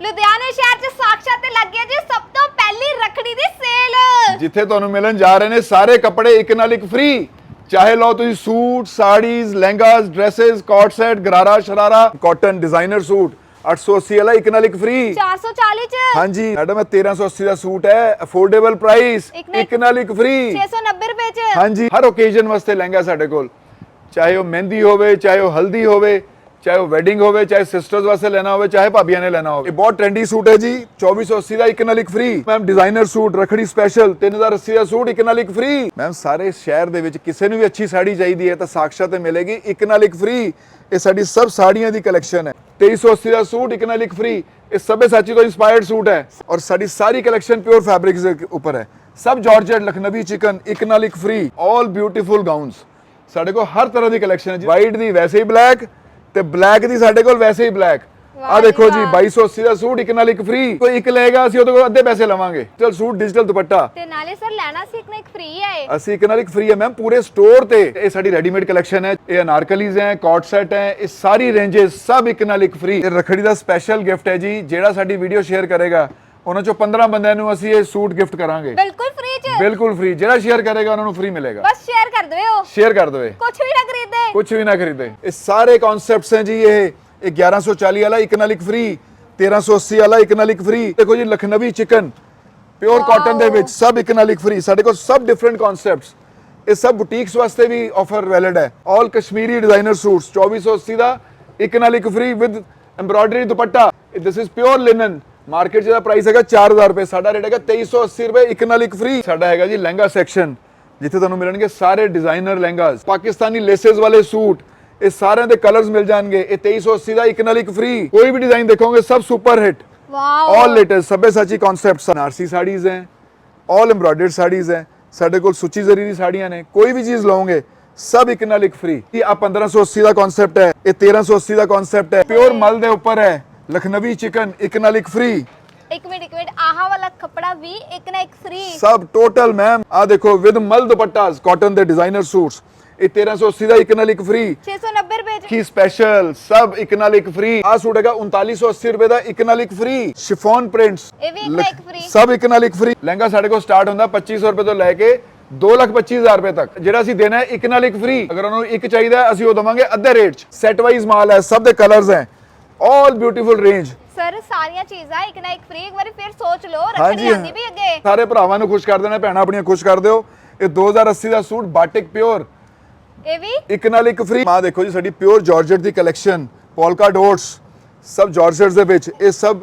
ਲੁਧਿਆਣਾ ਸ਼ਹਿਰ 'ਚ ਸਾਕਸ਼ਾਤ ਤੇ ਲੱਗ ਗਿਆ ਜੀ ਸਭ ਤੋਂ ਪਹਿਲੀ ਰੱਖੜੀ ਦੀ ਸੇਲ। ਜਿੱਥੇ ਤੁਹਾਨੂੰ ਮਿਲਣ ਜਾ ਰਹੇ ਨੇ ਸਾਰੇ ਕੱਪੜੇ ਇੱਕ ਨਾਲ ਇੱਕ ਫ੍ਰੀ ਚਾਹੇ ਲਓ ਤੁਸੀਂ suit saris lehengas dresses coat set gharara sharara cotton designer suit. 880 ਵਾਲਾ ਇੱਕ ਨਾਲ ਇੱਕ ਫ੍ਰੀ 440 'ਚ। ਹਾਂਜੀ ਮੈਡਮ ਇਹ 1380 ਦਾ ਸੂਟ ਹੈ ਅਫੋਰਡੇਬਲ ਪ੍ਰਾਈਸ ਇੱਕ ਨਾਲ ਇੱਕ ਫ੍ਰੀ 690 ਰੁਪਏ 'ਚ। ਹਾਂਜੀ ਹਰ ਓਕੇਜ਼ਨ ਵਾਸਤੇ ਲਹਿੰਗਾ ਸਾਡੇ ਕੋਲ। ਚਾਹੇ ਉਹ ਮਹਿੰਦੀ ਹੋਵੇ ਚਾਹੇ ਉਹ ਹਲਦੀ ਹੋਵੇ ਚਾਹੇ ਉਹ ਵੈਡਿੰਗ ਹੋਵੇ, ਚਾਹੇ ਸਿਸਟਰਸ ਵਾਸਤੇ ਲੈਣਾ ਹੋਵੇ, ਚਾਹੇ ਭਾਬੀਆਂ ਨੇ ਲੈਣਾ ਹੋਵੇ। ਇਹ ਬਹੁਤ ਟ੍ਰੈਂਡੀ ਸੂਟ ਹੈ ਜੀ। 2480 ਦਾ ਇੱਕ ਨਾਲ ਇੱਕ free ma'am designer suit Rakhri special 3080 ਦਾ ਸੂਟ ਇੱਕ ਨਾਲ ਇੱਕ ਫ੍ਰੀ ਮੈਮ ਸਾਰੇ ਸ਼ਹਿਰ ਦੇ ਵਿੱਚ ਕਿਸੇ ਨੂੰ ਵੀ ਅੱਛੀ ਸਾੜੀ ਚਾਹੀਦੀ ਹੈ ਤਾਂ ਸਾਕਸ਼ਾਤ ਤੇ ਮਿਲੇਗੀ। ਇੱਕ ਨਾਲ ਇੱਕ ਫ੍ਰੀ ਇਹ ਸਾਡੀ ਸਭ ਸਾੜੀਆਂ ਦੀ ਕਲੈਕਸ਼ਨ ਹੈ। 2380 ਦਾ ਸੂਟ ਇੱਕ ਨਾਲ ਇੱਕ ਫ੍ਰੀ ਇਹ ਸਭੇ ਸਾਚੀ ਤੋਂ ਇਨਸਪਾਇਰਡ ਸੂਟ ਹੈ। ਔਰ ਸਾਡੀ ਸਾਰੀ ਕਲੈਕਸ਼ਨ ਪਿਓਰ ਫੈਬਰਿਕਸ ਦੇ ਉੱਪਰ ਹੈ। ਸਭ ਜਾਰਜਟ ਲਖਨਵੀ ਚਿਕਨ ਇੱਕ ਨਾਲ ਇੱਕ ਫ੍ਰੀ 올 ਬਿਊਟੀਫੁਲ ਗਾਊਨਸ ਸਾਡੇ ਕੋਲ ਹਰ ਤਰ੍ਹਾਂ ਦੀ ਕਲੈਕਸ਼ਨ ਹੈ ਜੀ। ਵਾਈਟ ਦੀ, ਵੈਸੇ ਹੀ ਬਲੈਕ ਤੇ ਬਲੈਕ ਦੀ ਸਾਡੇ ਕੋਲ ਵੈਸੇ ਹੀ ਬਲੈਕ ਆ ਦੇਖੋ ਜੀ ਵਾਹ। 2280 ਦਾ ਸੂਟ ਇੱਕ ਨਾਲ ਇੱਕ ਫ੍ਰੀ ਕੋਈ ਇੱਕ ਲਏਗਾ ਅਸੀਂ ਉਹਦੇ ਕੋਲ ਅੱਧੇ ਪੈਸੇ ਲਵਾਂਗੇ। ਚਲ ਸੂਟ ਡਿਜੀਟਲ ਦੁਪੱਟਾ। ਤੇ ਨਾਲੇ ਸਰ ਲੈਣਾ ਸੀ ਇੱਕ ਨਾ ਇੱਕ ਫ੍ਰੀ ਹੈ ਇਹ। ਅਸੀਂ ਇੱਕ ਨਾਲ ਇੱਕ ਫ੍ਰੀ ਹੈ ਮੈਮ ਪੂਰੇ ਸਟੋਰ ਤੇ। ਇਹ ਸਾਡੀ ਰੈਡੀਮੇਡ ਕਲੈਕਸ਼ਨ ਹੈ ਇਹ ਅਨਾਰਕਲੀਜ਼ ਹੈ ਕਾਟ ਸੈਟ ਹੈ ਇਹ ਸਾਰੀ ਰੇਂਜਸ ਸਭ ਇੱਕ ਨਾਲ ਇੱਕ ਫ੍ਰੀ ਇਹ ਰਖੜੀ ਦਾ ਸਪੈਸ਼ਲ ਗਿਫਟ ਹੈ ਜੀ ਜਿਹੜਾ ਸਾਡੀ ਵੀਡੀਓ ਸ਼ੇਅਰ ਕਰੇਗਾ ਉਹਨਾਂ ਚੋਂ 15 ਬੰਦਿਆਂ ਨੂੰ ਅਸੀਂ ਇਹ ਸੂਟ ਗਿਫਟ ਕਰਾਂਗੇ। ਬਿਲਕੁਲ ਬਿਲਕੁਲ ਫ੍ਰੀ ਜਿਹੜਾ ਸ਼ੇਅਰ ਕਰੇਗਾ ਉਹਨਾਂ ਨੂੰ ਫ੍ਰੀ ਮਿਲੇਗਾ। ਬਸ ਸ਼ੇਅਰ ਕਰ ਦਿਓ ਸ਼ੇਅਰ ਕਰ ਇਹ ਕੁਝ ਵੀ ਨਾ ਖਰੀਦੇ। ਕੁਝ ਵੀ ਨਾ ਖਰੀਦੇ। ਇਹ ਸਾਰੇ ਕਨਸੈਪਟਸ ਹੈ ਜੀ ਇਹ। ਇਹ 1140 ਵਾਲਾ ਇੱਕ ਨਾਲ ਇੱਕ ਫ੍ਰੀ 1380 ਵਾਲਾ ਇੱਕ ਨਾਲ ਇੱਕ ਫ੍ਰੀ ਦੇਖੋ ਜੀ ਲਖਨਵੀ ਚਿਕਨ ਪਿਓਰ ਕਾਟਨ ਦੇ ਵਿੱਚ ਸਭ ਇੱਕ ਨਾਲ ਇੱਕ ਫ੍ਰੀ ਸਾਡੇ ਕੋਲ ਸਭ ਡਿਫਰੈਂਟ ਕਨਸੈਪਟਸ ਇਹ ਸਭ ਬੁਟੀਕਸ ਵਾਸਤੇ ਵੀ ਆਫਰ ਵੈਲਿਡ ਹੈ। ਆਲ ਕਸ਼ਮੀਰੀ ਡਿਜ਼ਾਈਨਰ ਸੂਟਸ 2480 ਦਾ ਇੱਕ ਨਾਲ ਇੱਕ free with embroidery dupatta. This is pure linen market ਜਿਹਦਾ ਪ੍ਰਾਈਸ ਹੈਗਾ 4000 ਰੁਪਏ ਸਾਡਾ ਰੇਟ ਹੈਗਾ 2380 ਰੁਪਏ ਇੱਕ ਨਾਲ ਇੱਕ ਫ੍ਰੀ ਸਾਡਾ ਹੈਗਾ ਜੀ ਲਹਿੰਗਾ ਸੈਕਸ਼ਨ ਜਿੱਥੇ ਤੁਹਾਨੂੰ ਮਿਲਣਗੇ ਸਾਰੇ ਡਿਜ਼ਾਈਨਰ ਲਹਿੰਗਾਸ ਪਾਕਿਸਤਾਨੀ ਲੇਸਸ ਵਾਲੇ ਸੂਟ ਇਹ ਸਾਰਿਆਂ ਦੇ ਕਲਰਸ ਮਿਲ ਜਾਣਗੇ। ਇਹ 2380 ਦਾ ਇੱਕ ਨਾਲ ਇੱਕ ਫ੍ਰੀ ਕੋਈ ਵੀ ਡਿਜ਼ਾਈਨ ਦੇਖੋਗੇ ਸਭ super hit wow all latest ਸਭੇ ਸਾਚੀ ਕਨਸੈਪਟਸ ਨਾਰਸੀ ਸਾੜੀਜ਼ ਹੈ ਆਲ ਐਮਬ੍ਰੋਇਡਰਡ ਸਾੜੀਜ਼ ਹੈ। ਸਾਡੇ ਕੋਲ ਸੁੱਚੀ ਜ਼ਰੀ ਦੀ ਸਾੜੀਆਂ ਨੇ। ਕੋਈ ਵੀ ਚੀਜ਼ ਲਓਗੇ ਸਭ ਇੱਕ ਨਾਲ ਇੱਕ ਫ੍ਰੀ ਇਹ ਆ 1580 ਦਾ ਕਨਸੈਪਟ ਹੈ। ਇਹ 1380 ਦਾ ਕਨਸੈਪਟ ਹੈ। ਪਿਓਰ ਮਲ ਦੇ ਉੱਪਰ ਹੈ। ਲਖਨਵੀ ਚਿਕਨ ਇੱਕ ਨਾਲ ਇੱਕ ਫ੍ਰੀ ਇੱਕ ਮਿੰਟ ਇੱਕ ਮਿੰਟ ਆਹ ਵਾਲਾ ਕੱਪੜਾ ਵੀ ਇੱਕ ਨਾ ਇੱਕ ਫ੍ਰੀ ਸਭ ਟੋਟਲ ਮੈਮ ਆ ਦੇਖੋ ਵਿਦ ਮਲ ਦੁਪੱਟਾਸ ਕਾਟਨ ਦੇ ਡਿਜ਼ਾਈਨਰ ਸੂਟਸ ਇਹ 1380 ਦਾ ਇੱਕ ਨਾਲ ਇੱਕ ਫ੍ਰੀ 690 ਰੁਪਏ 'ਚ। ਕੀ ਸਪੈਸ਼ਲ ਸਭ ਇੱਕ ਨਾਲ ਇੱਕ ਫ੍ਰੀ ਆ ਸੂਟ ਹੈਗਾ 3980 ਰੁਪਏ ਦਾ ਇੱਕ ਨਾਲ ਇੱਕ ਫ੍ਰੀ ਸ਼ਿਫੋਨ ਪ੍ਰਿੰਟਸ ਇਹ ਵੀ ਇੱਕ ਨਾਲ ਇੱਕ free। ਸਭ ਇੱਕ ਨਾਲ ਇੱਕ ਫ੍ਰੀ ਲਹਿੰਗਾ ਸਾਡੇ ਕੋਲ ਸਟਾਰਟ ਹੁੰਦਾ 2500 ਰੁਪਏ ਤੋਂ ਲੈ ਕੇ 225000 ਰੁਪਏ ਤੱਕ। ਜਿਹੜਾ ਅਸੀਂ ਦੇਣਾ ਹੈ ਇੱਕ ਨਾਲ ਇੱਕ ਫ੍ਰੀ ਅਗਰ ਉਹਨਾਂ ਨੂੰ ਇੱਕ ਚਾਹੀਦਾ ਅਸੀਂ ਉਹ ਦਵਾਂਗੇ ਅੱਧੇ ਰੇਟ 'ਚ। ਸੈਟ ਵਾਈਜ਼ ਮਾਲ ਹੈ ਸਭ ਦੇ ਕਲਰਸ ਹੈ। ਆਲ ਬਿਊਟੀਫੁਲ ਰੇਂਜ ਸਰ ਸਾਰੀਆਂ ਚੀਜ਼ਾਂ ਇੱਕ ਨਾ ਇੱਕ ਫ੍ਰੀ ਇੱਕ ਵਾਰੀ ਫਿਰ ਸੋਚ ਲਓ ਰੱਖੜੀ ਆਂਦੀ ਵੀ ਅੱਗੇ। ਸਾਰੇ ਭਰਾਵਾਂ ਨੂੰ ਖੁਸ਼ ਕਰ ਦੇਣਾ ਭੈਣਾਂ ਆਪਣੀਆਂ ਖੁਸ਼ ਕਰ ਦਿਓ। ਇਹ 2080 ਦਾ ਸੂਟ ਬਾਟਿਕ ਪਿਓਰ ਇਹ ਵੀ? ਇੱਕ ਨਾਲ ਇੱਕ ਫ੍ਰੀ ਆ ਦੇਖੋ ਜੀ ਸਾਡੀ ਪਿਓਰ ਜਾਰਜਟ ਦੀ ਕਲੈਕਸ਼ਨ ਪੋਲਕਾ ਡੋਟਸ ਸਭ ਜਾਰਜਟਸ ਦੇ ਵਿੱਚ ਇਹ ਸਭ